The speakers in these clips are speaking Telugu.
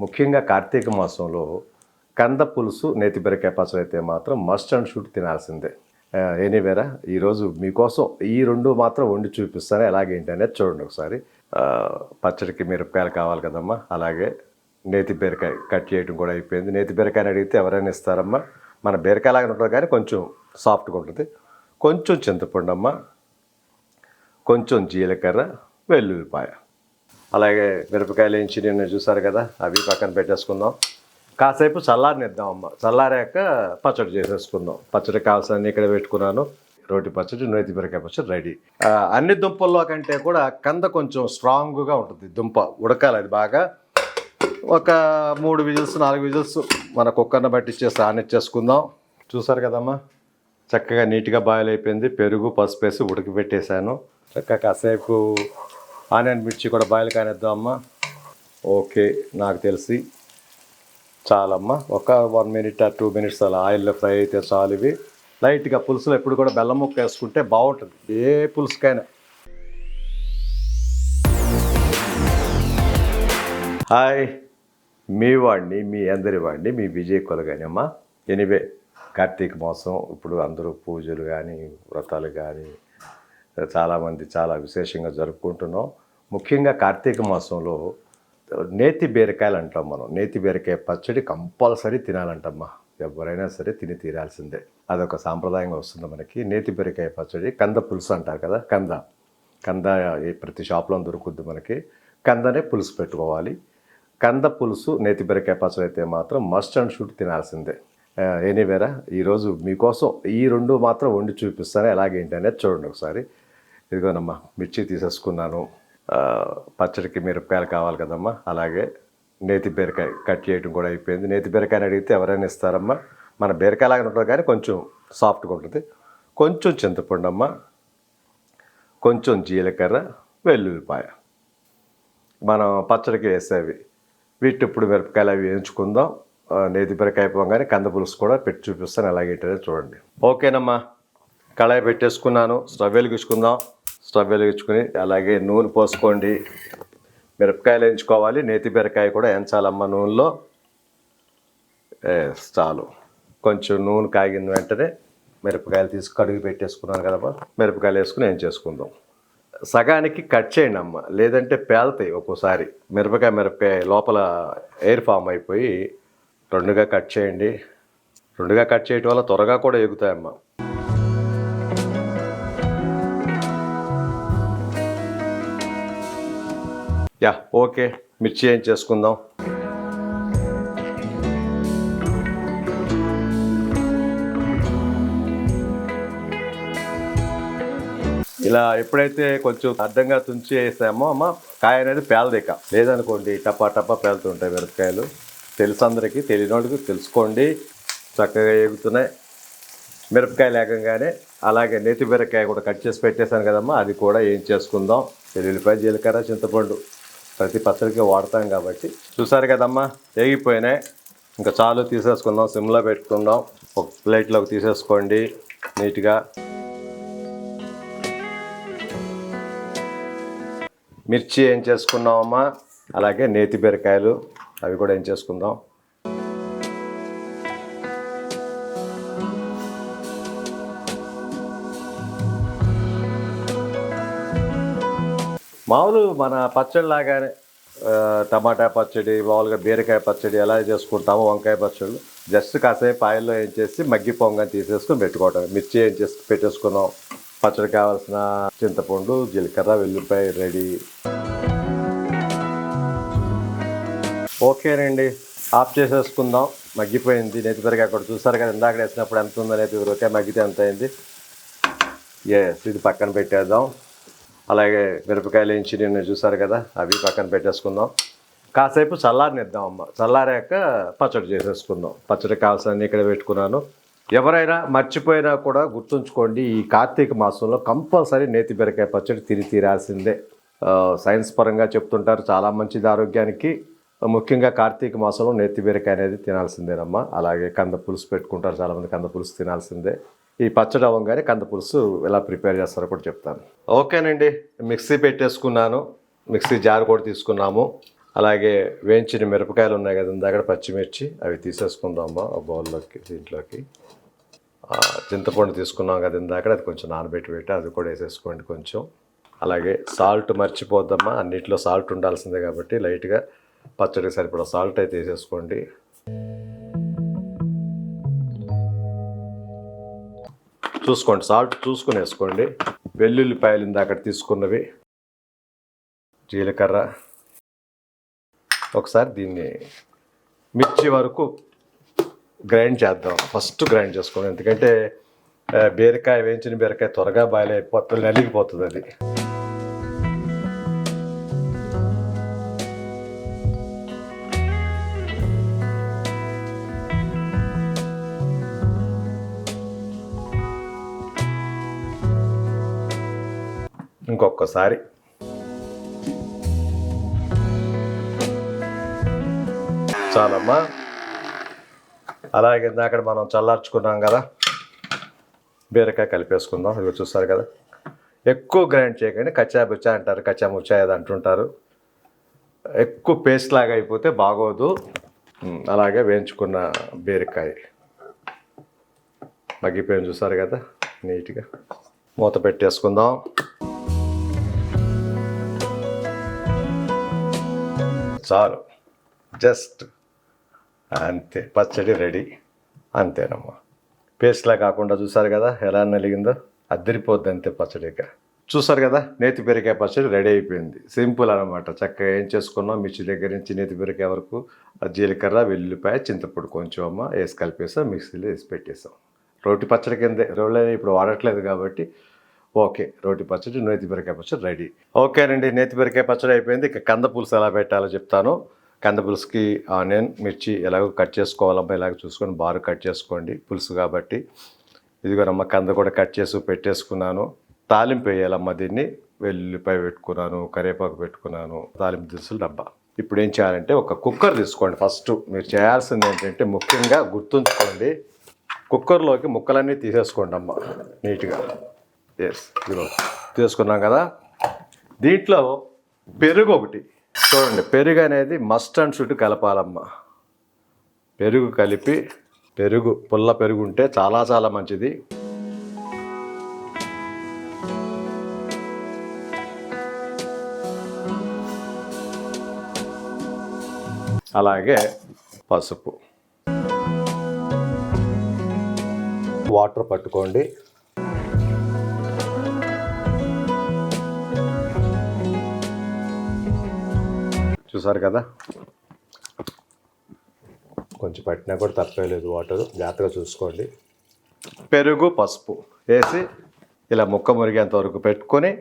ముఖ్యంగా కార్తీక మాసంలో కంద పులుసు నేతిబెరకాయ పచ్చడి అయితే మాత్రం మస్ట్ అండ్ షూట్ తినాల్సిందే. ఎనీవేరా ఈరోజు మీకోసం ఈ రెండు మాత్రం వండి చూపిస్తాను. ఎలాగేంటి అనేది చూడండి ఒకసారి. పచ్చడికి మిరపకాయలు కావాలి కదమ్మా. అలాగే నేతి బీరకాయ కట్ చేయడం కూడా అయిపోయింది. నేతి బీరకాయని అడిగితే ఎవరైనా ఇస్తారమ్మా. మన బీరకాయ లాగా ఉంటుంది కానీ కొంచెం సాఫ్ట్గా ఉంటుంది. కొంచెం చింతపండు అమ్మ కొంచెం జీలకర్ర వెల్లుల్లిపాయ. అలాగే మిరపకాయలు ఇంచి నిన్న చూసారు కదా అవి పక్కన పెట్టేసుకుందాం. కాసేపు చల్లారనిద్దాం అమ్మ. చల్లారాక పచ్చడి చేసేసుకుందాం. పచ్చడి కావాల్సిన ఇక్కడ పెట్టుకున్నాను. రోటి పచ్చడి నోతి బీరకాయ పచ్చడి రెడీ. అన్ని దుంపల్లో కంటే కూడా కంద కొంచెం స్ట్రాంగ్గా ఉంటుంది దుంప ఉడకాలి అది బాగా. ఒక మూడు విజిల్స్ నాలుగు విజిల్స్ మన కుక్కర్ని బట్టి ఇచ్చేసి ఆనిచ్చేసుకుందాం చూసారు కదమ్మా? చక్కగా నీట్గా బాయిల్ అయిపోయింది. పెరుగు పసుపు వేసి ఉడకబెట్టేశాను చక్కగా కాసేపు ఆనియన్ మిర్చి కూడా బాయిల్ కానిద్దాం అమ్మా. ఓకే నాకు తెలిసి చాలమ్మా. ఒక వన్ మినిట్ టూ మినిట్స్ అలా ఆయిల్లో ఫ్రై అయితే చాలు ఇవి. లైట్గా పులుసులో ఎప్పుడు కూడా బెల్లం ముక్క వేసుకుంటే బాగుంటుంది. ఏ పులుసుకైనా. హాయ్ మీ వాడిని మీ అందరి వాడిని మీ విజయ్ కొలగాని అమ్మా. ఎనివే కార్తీక మాసం ఇప్పుడు అందరూ పూజలు కానీ వ్రతాలు కానీ చాలామంది చాలా విశేషంగా జరుపుకుంటున్నాం. ముఖ్యంగా కార్తీక మాసంలో నేతి బీరకాయలు అంటాం మనం. నేతి బీరకాయ పచ్చడి కంపల్సరీ తినాలంటమ్మా. ఎవరైనా సరే తిని తీరాల్సిందే. అదొక సాంప్రదాయంగా వస్తుంది మనకి. నేతి బీరకాయ పచ్చడి కంద పులుసు అంటారు కదా కంద. కంద ప్రతి షాప్లో దొరుకుద్ది మనకి. కందనే పులుసు పెట్టుకోవాలి. కంద పులుసు నేతి బీరకాయ పచ్చడి అయితే మాత్రం మస్ట్ అండ్ షుడ్ తినాల్సిందే. ఎనీవేరా ఈరోజు మీకోసం ఈ రెండు మాత్రం వండి చూపిస్తాను. ఎలాగేంటి అనేది చూడండి ఒకసారి. ఇదిగోనమ్మా మిర్చి తీసేసుకున్నాను. పచ్చడికి మిరపకాయలు కావాలి కదమ్మా. అలాగే నేతి బీరకాయ కట్ చేయడం కూడా అయిపోయింది. నేతి బీరకాయని అడిగితే ఎవరైనా ఇస్తారమ్మా. మన బీరకాయలాగా ఉంటుంది కానీ కొంచెం సాఫ్ట్గా ఉంటుంది. కొంచెం చింతపండు అమ్మ. కొంచెం జీలకర్ర వెల్లుల్లిపాయ. మనం పచ్చడికి వేసేవి. వీటి ఇప్పుడు మిరపకాయలు అవి వేయించుకుందాం. నేతి బీరకాయ పోగానే కంద పులుసు కూడా పెట్టి చూపిస్తాను. ఎలాగేంటనే చూడండి. ఓకేనమ్మా. కళాయి పెట్టేసుకున్నాను. స్టవ్ వెలిగించుకుందాం. స్టవ్ వెలిగించుకుని అలాగే నూనె పోసుకోండి. మిరపకాయలు వేయించుకోవాలి. నేతి బీరకాయ కూడా ఎంచాలమ్మ నూనెలో. చాలు. కొంచెం నూనె కాగిన వెంటనే మిరపకాయలు తీసి కడుగు పెట్టేసుకున్నాను కదా మిరపకాయలు వేసుకుని ఏం చేసుకుందాం. సగానికి కట్ చేయండి అమ్మ. లేదంటే పేలుతాయి ఒక్కోసారి. మిరపకాయ మిరపకాయ లోపల ఎయిర్ ఫామ్ అయిపోయి రెండుగా కట్ చేయండి. రెండుగా కట్ చేయటం వల్ల త్వరగా కూడా ఎగుతాయమ్మా. Yeah okay. మిర్చి ఏం చేసుకుందాం? ఇలా ఎప్పుడైతే కొంచెం అడ్డంగా తుంచి వేసామో అమ్మ కాయ అనేది పేలదిక లేదనుకోండి టపా టపా పేలుతుంటాయి మిరపకాయలు. తెలుసు అందరికీ తెలియనోడికి తెలుసుకోండి. చక్కగా ఎగుతున్నాయి మిరపకాయ లేకంగానే అలాగే నేతి బీరకాయ కూడా కట్ చేసి పెట్టేశాను కదమ్మా అది కూడా ఏం చేసుకుందాం. ఎల్లుల్లిపాయ జీలకర్ర చింతపండు. ప్రతి పచ్చడికి వాడతాం కాబట్టి. చూసారు కదమ్మా వేగిపోయినాయి. ఇంకా చాలు తీసేసుకుందాం సిమ్లో పెట్టుకుందాం. ఒక ప్లేట్లోకి తీసేసుకోండి నీట్గా. మిర్చి ఏం చేసుకున్నామమ్మా అలాగే నేతి బీరకాయలు అవి కూడా ఏం చేసుకుందాం. మామూలు మన పచ్చడి లాగానే టమాటా పచ్చడి మామూలుగా బీరకాయ పచ్చడి ఎలా చేసుకుంటామో వంకాయ పచ్చళ్ళు జస్ట్ కాసేపు ఆయిల్లో ఏం చేసి మగ్గి పొంగని తీసేసుకొని పెట్టుకోవటం మిర్చి ఏం చేసి పెట్టేసుకున్నాం. పచ్చడి కావాల్సిన చింతపండు జీలకర్ర వెల్లుల్లిపాయ రెడీ. ఓకేనండి ఆఫ్ చేసేసుకుందాం. మగ్గిపోయింది. నేతి పెరిగి అక్కడ చూసారు కదా ఇందాక వేసినప్పుడు ఎంత ఉందో నేతి పెరిగితే మగ్గితే ఎంత అయింది? ఎస్ ఇది పక్కన పెట్టేద్దాం. అలాగే మిరపకాయలు వేయించి నిన్న చూసారు కదా అవి పక్కన పెట్టేసుకుందాం. కాసేపు చల్లారనిద్దాం అమ్మ. చల్లారాక పచ్చడి చేసేసుకుందాం. పచ్చడి కావాల్సిన ఇక్కడ పెట్టుకున్నాను. ఎవరైనా మర్చిపోయినా కూడా గుర్తుంచుకోండి ఈ కార్తీక మాసంలో కంపల్సరీ నేతి బీరకాయ పచ్చడి తిని తీరాల్సిందే. సైన్స్ పరంగా చెప్తుంటారు చాలా మంచిది ఆరోగ్యానికి. ముఖ్యంగా కార్తీక మాసంలో నేతి బీరకాయ అనేది తినాల్సిందేనమ్మా. అలాగే కంద పులుసు పెట్టుకుంటారు చాలామంది కంద పులుసు తినాల్సిందే. ఈ పచ్చడి అవ్వగానే కంద పులుసు ఎలా ప్రిపేర్ చేస్తారో కూడా చెప్తాను. ఓకేనండి మిక్సీ పెట్టేసుకున్నాను. మిక్సీ జార్ కూడా తీసుకున్నాము. అలాగే వేయించిన మిరపకాయలు ఉన్నాయి కదా దగ్గర పచ్చిమిర్చి అవి తీసేసుకుందామా ఆ బౌల్లోకి దీంట్లోకి. చింతపండు తీసుకున్నాం కదా ఇందాక అది కొంచెం నానబెట్టి పెట్టి అది కూడా వేసేసుకోండి కొంచెం. అలాగే సాల్ట్ మర్చిపోద్దమ్మా అన్నిట్లో సాల్ట్ ఉండాల్సిందే కాబట్టి లైట్గా పచ్చడికి సరిపడా సాల్ట్ అయితే వేసేసుకోండి. చూసుకోండి. సాల్ట్ చూసుకుని వేసుకోండి వెల్లుల్లిపాయలు ఇందాక తీసుకున్నవి. జీలకర్ర. ఒకసారి దీన్ని మిర్చి వరకు గ్రైండ్ చేద్దాం. ఫస్ట్ గ్రైండ్ చేసుకోండి. ఎందుకంటే బీరకాయ వేయించిన బీరకాయ త్వరగా బాయిల్ అయిపోతుంది నలిగిపోతుంది అది. ఒక్కసారి. చాలమ్మా. అలాగే అక్కడ మనం చల్లార్చుకున్నాం కదా. బీరకాయ కలిపేసుకుందాం. ఇవి చూస్తారు కదా. ఎక్కువ గ్రైండ్ చేయకండి. కచ్చా బుచ్చా అంటారు. కచ్చా ముచ్చా అది అంటుంటారు. ఎక్కువ పేస్ట్ లాగా అయిపోతే బాగోదు. అలాగే వేయించుకున్న బీరకాయ. మగ్గిపోయిన చూసారు కదా. నీట్గా. మూత పెట్టేసుకుందాం. చాలు. జస్ట్ అంతే. పచ్చడి రెడీ. అంతేనమ్మా. పేస్ట్లా కాకుండా చూసారు కదా ఎలా నలిగిందో? అద్దరిపోద్ది అంతే పచ్చడిగా చూసారు కదా నేతి బీరకాయ పచ్చడి రెడీ అయిపోయింది. సింపుల్ అనమాట చక్కగా ఏం చేసుకున్నాం? మిర్చి దగ్గర నుంచి నేతి బీరకాయ వరకు జీలకర్ర వెల్లుల్లిపాయ చింతపొడి కొంచెం అమ్మ వేసి కలిపేసాం మిక్సీలో వేసి పెట్టేసాం. రోటి పచ్చడి కిందే. రోళ్ళని ఇప్పుడు వాడట్లేదు కాబట్టి ఓకే రోటి పచ్చడి నేతి బీరకాయ పచ్చడి రెడీ. ఓకేనండి నేతి బీరకాయ పచ్చడి అయిపోయింది. ఇక కంద పులుసు ఎలా పెట్టాలో చెప్తాను. కంద పులుసుకి ఆనియన్ మిర్చి ఎలాగో కట్ చేసుకోవాలమ్మా ఇలాగ చూసుకొని బారు కట్ చేసుకోండి పులుసు కాబట్టి. ఇదిగోనమ్మ కంద కూడా కట్ చేసి పెట్టేసుకున్నాను. తాలింపు వేయాలమ్మా దీన్ని. వెల్లుల్లిపాయ పెట్టుకున్నాను కరివేపాకు పెట్టుకున్నాను తాలింపు దినుసులు డబ్బా ఇప్పుడు ఏం చేయాలంటే ఒక కుక్కర్ తీసుకోండి ఫస్ట్. మీరు చేయాల్సింది ఏంటంటే ముఖ్యంగా గుర్తుంచుకోండి. కుక్కర్లోకి ముక్కలన్నీ తీసేసుకోండి అమ్మ నీట్గా. ఎస్ ఇదిగో తీసుకున్నాం కదా. దీంట్లో పెరుగు ఒకటి. చూడండి పెరుగు అనేది మస్ట్ అండ్ షుడ్ కలపాలమ్మా. పెరుగు కలిపి పెరుగు పుల్ల పెరుగు ఉంటే చాలా చాలా మంచిది. అలాగే పసుపు. వాటర్ పట్టుకోండి. చూసారు కదా? కొంచెం పట్టినా కూడా తప్పలేదు వాటర్. జాగ్రత్తగా చూసుకోండి. పెరుగు పసుపు వేసి ఇలా ముక్క మురిగేంత వరకు పెట్టుకొని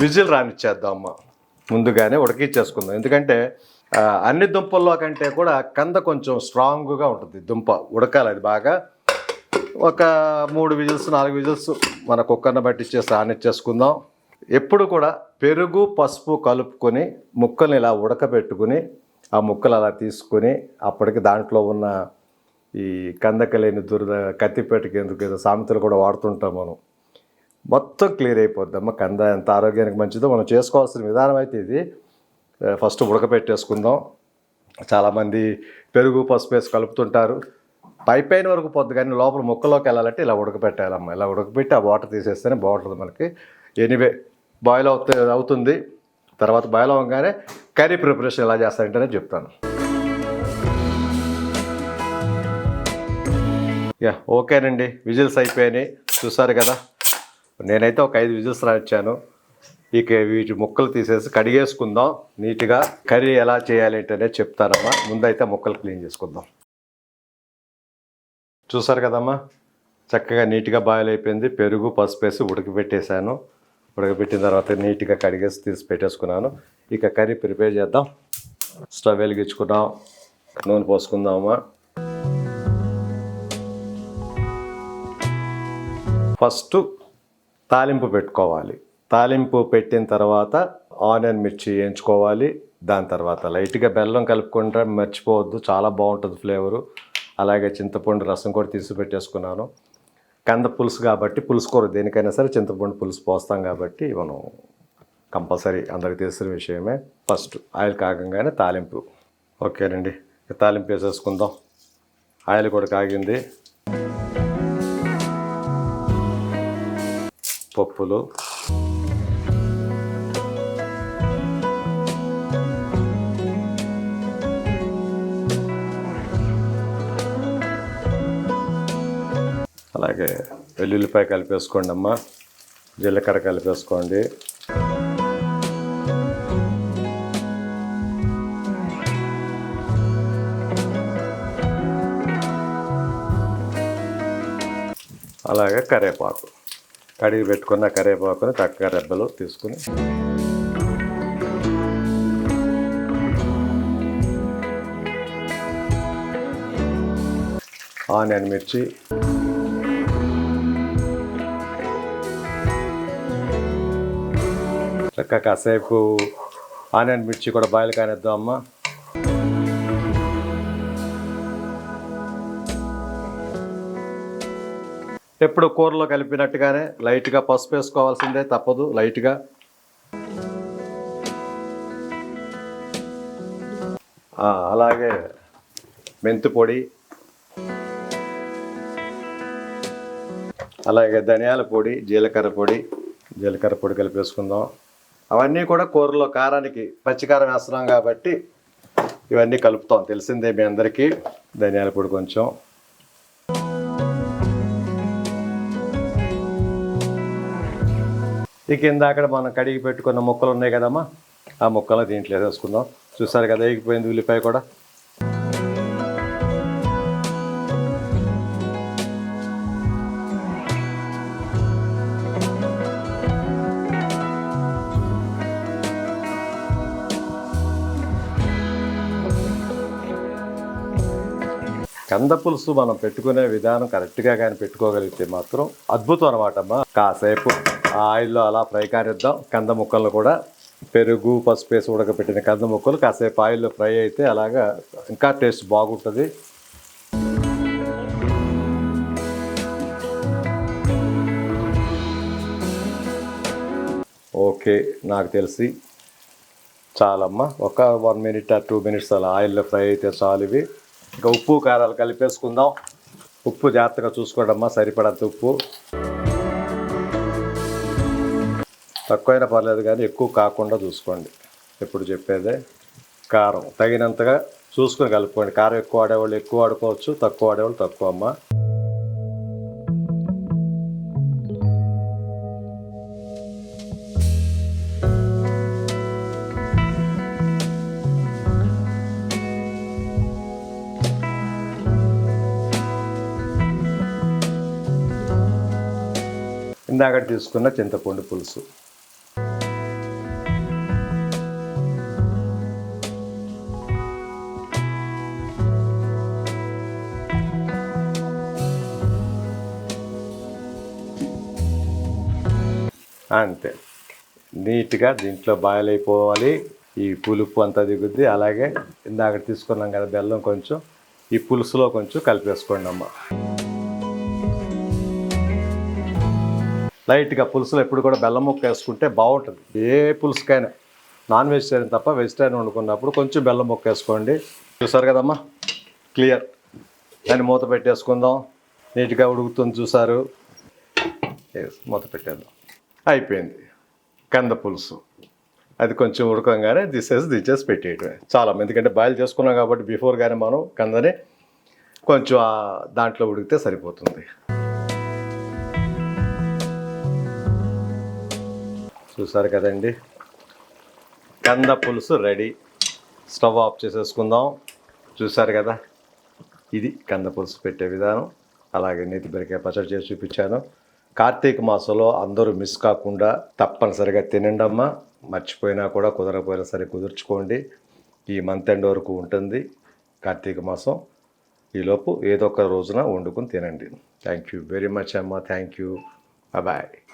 విజిల్ రానిచ్చేద్దాం అమ్మ. ముందుగానే ఉడకిచ్చేసుకుందాం. ఎందుకంటే అన్ని దుంపల్లో కంటే కూడా కంద కొంచెం స్ట్రాంగ్గా ఉంటుంది దుంప. ఉడకాలి అది బాగా. ఒక మూడు విజిల్స్ నాలుగు విజిల్స్ మన కుక్కర్ని బట్టి ఇచ్చేసి రానిచ్చేసుకుందాం. ఎప్పుడు కూడా పెరుగు పసుపు కలుపుకొని ముక్కల్ని ఇలా ఉడకబెట్టుకుని ఆ ముక్కలు అలా తీసుకుని అప్పటికి దాంట్లో ఉన్న ఈ కందకలేని దురద కత్తిపేటకి ఎందుకు ఏదో సామెతలు కూడా వాడుతుంటాం మనం. మొత్తం క్లియర్ అయిపోద్దమ్మా కంద ఎంత ఆరోగ్యానికి మంచిదో మనం చేసుకోవాల్సిన విధానం అయితే ఇది. ఫస్ట్ ఉడకబెట్టేసుకుందాం. చాలామంది పెరుగు పసుపు వేసి కలుపుతుంటారు. పై పైన వరకు పొద్దు కానీ లోపల ముక్కలోకి వెళ్ళాలంటే ఇలా ఉడకబెట్టాలమ్మా. ఇలా ఉడకబెట్టి ఆ వాటర్ తీసేస్తేనే బాగుంటుంది మనకి. ఎనీవే బాయిల్ అవుతే అవుతుంది. తర్వాత బాయిల్ అవ్వగానే కర్రీ ప్రిపరేషన్ ఎలా చేస్తారంటేనే చెప్తాను. యా ఓకేనండి. విజిల్స్ అయిపోయినాయి. చూసారు కదా? నేనైతే ఒక ఐదు విజిల్స్ రాయించాను ఇక వీటి ముక్కలు తీసేసి కడిగేసుకుందాం. నీట్గా కర్రీ ఎలా చేయాలి అంటేనే చెప్తానమ్మా. ముందైతే ముక్కలు క్లీన్ చేసుకుందాం. చూసారు కదమ్మా? చక్కగా నీట్గా బాయిల్ అయిపోయింది. పెరుగు పసుపు వేసి ఉడకబెట్టేశాను ఉడకబెట్టిన తర్వాత నీట్గా కడిగేసి తీసి పెట్టేసుకున్నాను. ఇక కర్రీ ప్రిపేర్ చేద్దాం. స్టవ్ వెలిగించుకుందాం. నూనె పోసుకుందామా? ఫస్ట్ తాలింపు పెట్టుకోవాలి. తాలింపు పెట్టిన తర్వాత ఆనియన్ మిర్చి వేయించుకోవాలి. దాని తర్వాత లైట్గా బెల్లం కలుపుకుంటే మర్చిపోవద్దు. చాలా బాగుంటుంది ఫ్లేవరు. అలాగే చింతపండు రసం కూడా తీసి పెట్టేసుకున్నాను. కంద పులుసు కాబట్టి పులుసు కూర దేనికైనా సరే చింతపండు పులుసు పోస్తాం కాబట్టి మనం కంపల్సరీ అందరికి తెలిసిన విషయమే. ఫస్ట్ ఆయిల్ కాగంగానే తాలింపు. ఓకేనండి. తాలింపు వేసేసుకుందాం. ఆయిల్ కూడా కాగింది. పప్పులు. అలాగే వెల్లుల్లిపాయ కలిపేసుకోండి అమ్మ. జీలకర్ర కలిపేసుకోండి. అలాగే కరివేపాకు కడిగి పెట్టుకున్న కరివేపాకుని చక్కగా రెబ్బలు తీసుకుని ఆనియన్ మిర్చి చక్కగా కాసేపు ఆనియన్ మిర్చి కూడా బాయిల్ కానిద్దాం అమ్మ. ఎప్పుడు కూరలో కలిపినట్టుగానే లైట్గా పసుపు వేసుకోవాల్సిందే తప్పదు లైట్గా. అలాగే మెంతి పొడి అలాగే ధనియాల పొడి జీలకర్ర పొడి జీలకర్ర పొడి కలిపేసుకుందాం. అవన్నీ కూడా కూరలో కారానికి పచ్చికారం వేస్తున్నాం కాబట్టి ఇవన్నీ కలుపుతాం. తెలిసిందే మీ అందరికీ. ధనియాల పొడి కొంచెం. ఇక ఇందాక మనం కడిగి పెట్టుకున్న ముక్కలు ఉన్నాయి కదమ్మా? ఆ ముక్కలు దీంట్లో వేసుకుందాం చూసారు కదా ఎగిపోయింది ఉల్లిపాయ కూడా. కంద పులుసు మనం పెట్టుకునే విధానం కరెక్ట్గా కానీ పెట్టుకోగలిగితే మాత్రం అద్భుతం అనమాట అమ్మా కాసేపు ఆ ఆయిల్లో అలా ఫ్రై కానిద్దాం. కంద ముక్కలను కూడా పెరుగు పసుపు వేసి ఉడకపెట్టిన కంద ముక్కలు కాసేపు ఆయిల్లో ఫ్రై అయితే అలాగా ఇంకా టేస్ట్ బాగుంటుంది. ఓకే నాకు తెలిసి చాలమ్మా. ఒక వన్ మినిట్ ఆ టూ మినిట్స్ అలా ఆయిల్లో ఫ్రై అయితే చాలు ఇవి. ఇంకా ఉప్పు కారాలు కలిపేసుకుందాం. ఉప్పు జాగ్రత్తగా చూసుకోవడమ్మా సరిపడంత ఉప్పు. తక్కువైనా పర్లేదు కానీ ఎక్కువ కాకుండా చూసుకోండి. ఎప్పుడు చెప్పేదే? కారం. తగినంతగా చూసుకొని కలుపుకోండి. కారం ఎక్కువ ఆడేవాళ్ళు ఎక్కువ ఆడుకోవచ్చు తక్కువ ఆడేవాళ్ళు తక్కువ అమ్మ. ఇందాక తీసుకున్న చింతపండు పులుసు. అంతే. నీట్గా దీంట్లో బాయిల్ అయిపోవాలి. ఈ పులుపు అంతా దిగుద్ది. అలాగే ఇందాక తీసుకున్నాం కదా బెల్లం కొంచెం. ఈ పులుసులో కొంచెం కలిపేసుకోండి అమ్మ లైట్గా పులుసులో ఎప్పుడు కూడా బెల్లం ముక్క వేసుకుంటే బాగుంటుంది ఏ పులుసుకైనా. నాన్ వెజిటేరియన్ తప్ప వెజిటేరియన్ వండుకున్నప్పుడు కొంచెం బెల్లం ముక్క వేసుకోండి. చూసారు కదమ్మా? క్లియర్. దాన్ని మూత పెట్టేసుకుందాం. నీట్గా ఉడుకుతుంది చూసారు. మూత పెట్టేద్దాం. అయిపోయింది. కంద పులుసు. అది కొంచెం ఉడకంగానే దిసేసి దించేసి పెట్టేయటమే. చాలా ఎందుకంటే బాయిల్ చేసుకున్నాం కాబట్టి బిఫోర్ కానీ మనం కందని కొంచెం దాంట్లో ఉడికితే సరిపోతుంది. చూసారు కదండి. కంద పులుసు రెడీ. స్టవ్ ఆఫ్ చేసేసుకుందాం. చూసారు కదా? ఇది కంద పులుసు పెట్టే విధానం. అలాగే నేతి బెరకాయ పచ్చడి చేసి చూపించాను. కార్తీక మాసంలో అందరూ మిస్ కాకుండా తప్పనిసరిగా తినండమ్మా మర్చిపోయినా కూడా కుదరకపోయినా సరే కుదుర్చుకోండి. ఈ మంత్ ఎండ్ వరకు ఉంటుంది కార్తీక మాసం. ఈలోపు ఏదో ఒక రోజున వండుకొని తినండి. థ్యాంక్ యూ వెరీ మచ్ అమ్మ. Thank you bye